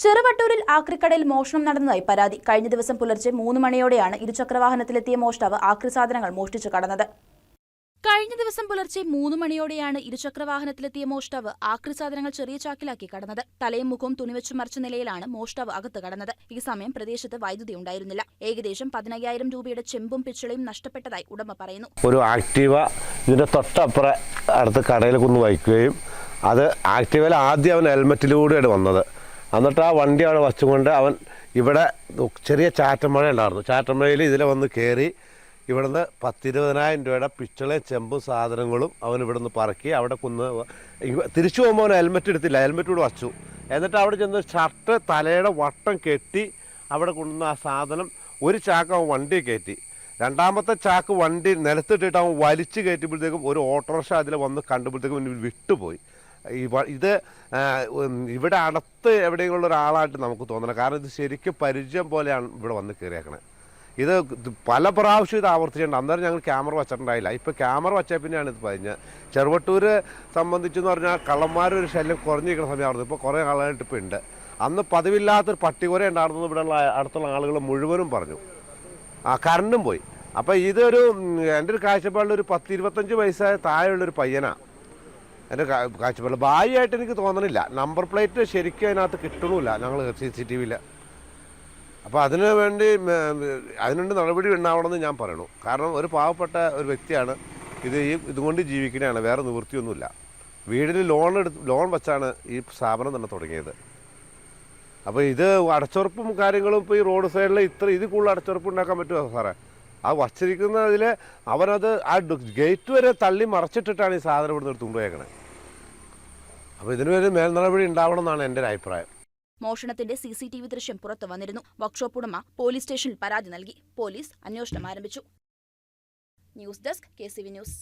ചെറുവട്ടൂരിൽ ആക്രിക്കടയിൽ മോഷണം നടന്നതായി പരാതി. കഴിഞ്ഞ ദിവസം പുലർച്ചെ മൂന്ന് മണിയോടെയാണ് ഇരുചക്രവാഹനത്തിലെത്തിയ മോഷ്ടാവ് ആക്രി സാധനങ്ങൾ മോഷ്ടിച്ചു കടന്നത് കഴിഞ്ഞ ദിവസം പുലർച്ചെ മൂന്ന് മണിയോടെയാണ് ഇരുചക്രവാഹനത്തിലെത്തിയ മോഷ്ടാവ് ആക്രി സാധനങ്ങൾ ചെറിയ ചാക്കിലാക്കി കടന്നത്. തലയും മുഖവും തുണിവെച്ചു മറിച്ച നിലയിലാണ് മോഷ്ടാവ് അകത്ത് കടന്നത്. ഈ സമയം പ്രദേശത്ത് വൈദ്യുതി ഉണ്ടായിരുന്നില്ല. ഏകദേശം പതിനയ്യായിരം രൂപയുടെ ചെമ്പും പിച്ചളയും നഷ്ടപ്പെട്ടതായി ഉടമ പറയുന്നു. ഒരു ആക്ടിവ ഇതിന്റെ തൊട്ടപ്പുറം അടുത്ത് കടയിൽ കൊണ്ടു വയ്ക്കുകയും അത് ആക്റ്റീവയിൽ ആദ്യം അവൻ ഹെൽമെറ്റിലൂടെയാണ് വന്നത്. എന്നിട്ട് ആ വണ്ടി അവിടെ വച്ചുകൊണ്ട് അവൻ ഇവിടെ ചെറിയ ചാറ്റമഴ ഉണ്ടായിരുന്നു. ചാറ്റമഴയിൽ ഇതിലെ വന്ന് കയറി ഇവിടുന്ന് പത്തിരുപതിനായിരം രൂപയുടെ പിച്ചളയും ചെമ്പും സാധനങ്ങളും അവൻ ഇവിടുന്ന് പറക്കി അവിടെ കുന്ന് തിരിച്ചു പോകുമ്പോൾ അവൻ ഹെൽമെറ്റ് എടുത്തില്ല. ഹെൽമെറ്റ് കൂടെ വച്ചു. എന്നിട്ട് അവിടെ ചെന്ന് ഷർട്ട് തലയുടെ വട്ടം കെട്ടി അവിടെ കൊണ്ടുവന്ന ആ സാധനം ഒരു ചാക്ക് അവൻ വണ്ടി കയറ്റി. രണ്ടാമത്തെ ചാക്ക് വണ്ടി നിലത്തിട്ടിട്ട് അവൻ വലിച്ചു കയറ്റുമ്പോഴത്തേക്കും ഒരു ഓട്ടോറിക്ഷ അതിൽ വന്ന് കണ്ടുമ്പോഴത്തേക്കും വിട്ടുപോയി. ഇത് ഇവിടെ അടുത്ത് എവിടെയെങ്കിലും ഒരാളായിട്ട് നമുക്ക് തോന്നണം. കാരണം ഇത് ശരിക്കും പരിചയം പോലെയാണ് ഇവിടെ വന്ന് കയറിയേക്കണേ. ഇത് പല പ്രാവശ്യം ഇത് ആവർത്തിച്ചിട്ടുണ്ട്. അന്നേരം ഞങ്ങൾ ക്യാമറ വച്ചിട്ടുണ്ടായില്ല. ഇപ്പോൾ ക്യാമറ വെച്ചാൽ പിന്നെയാണ് ഇത് പറഞ്ഞത് ചെറുവട്ടൂർ സംബന്ധിച്ചെന്ന് പറഞ്ഞാൽ കള്ളന്മാരൊരു ശല്യം കുറഞ്ഞിരിക്കുന്ന സമയമായിരുന്നു. ഇപ്പോൾ കുറേ ആളായിട്ട് ഇപ്പോൾ ഉണ്ട്. അന്ന് പതിവില്ലാത്തൊരു പട്ടികുര ഉണ്ടായിരുന്നു ഇവിടെയുള്ള അടുത്തുള്ള ആളുകൾ മുഴുവനും പറഞ്ഞു. ആ കറണ്ടും പോയി. അപ്പോൾ ഇതൊരു എന്റെ ഒരു കാഴ്ചപ്പാടിൽ ഒരു പത്ത് ഇരുപത്തഞ്ച് വയസ്സായ താഴെയുള്ളൊരു പയ്യനാണ് എന്റെ കാഴ്ചപ്പാട് ഭാര്യയായിട്ട് എനിക്ക് തോന്നണില്ല. നമ്പർ പ്ലേറ്റ് ശരിക്കും അതിനകത്ത് കിട്ടണമില്ല ഞങ്ങൾ സി സി ടി വിയിൽ അപ്പോൾ അതിന് വേണ്ടി അതിനുണ്ട് നടപടി ഉണ്ടാവണമെന്ന് ഞാൻ പറയണു. കാരണം ഒരു പാവപ്പെട്ട ഒരു വ്യക്തിയാണ് ഇത് ഈ ഇതുകൊണ്ട് ജീവിക്കണതാണ് വേറെ നിവൃത്തിയൊന്നുമില്ല. വീടിന് ലോൺ എടുത്ത് ലോൺ വെച്ചാണ് ഈ സ്ഥാപനം തന്നെ തുടങ്ങിയത്. അപ്പോൾ ഇത് അടച്ചുറപ്പും കാര്യങ്ങളും ഇപ്പോൾ ഈ റോഡ് സൈഡിൽ ഇത്ര ഇത് കൂടുതൽ അടച്ചുറപ്പ് ഉണ്ടാക്കാൻ പറ്റുമോ സാറേ? ആ വച്ചിരിക്കുന്നതിൽ അവനത് ആ ഗേറ്റ് വരെ തള്ളി മറച്ചിട്ടിട്ടാണ് ഈ സാധനം ഇവിടുന്ന് നിന്ന് കൊണ്ടുപോയേക്കണേ. അപ്പോൾ ഇതിനു വേണ്ടി മേൽ നടപടി ഉണ്ടാവണം എന്നാണ് എന്റെ ഒരു അഭിപ്രായം. മോഷണത്തിന്റെ സി സി ടി വി ദൃശ്യം പുറത്തു വന്നിരുന്നു. വർക്ക്ഷോപ്പ് ഉടമ പോലീസ് സ്റ്റേഷനിൽ പരാതി നൽകി. പോലീസ് അന്വേഷണം ആരംഭിച്ചു. News desk K news.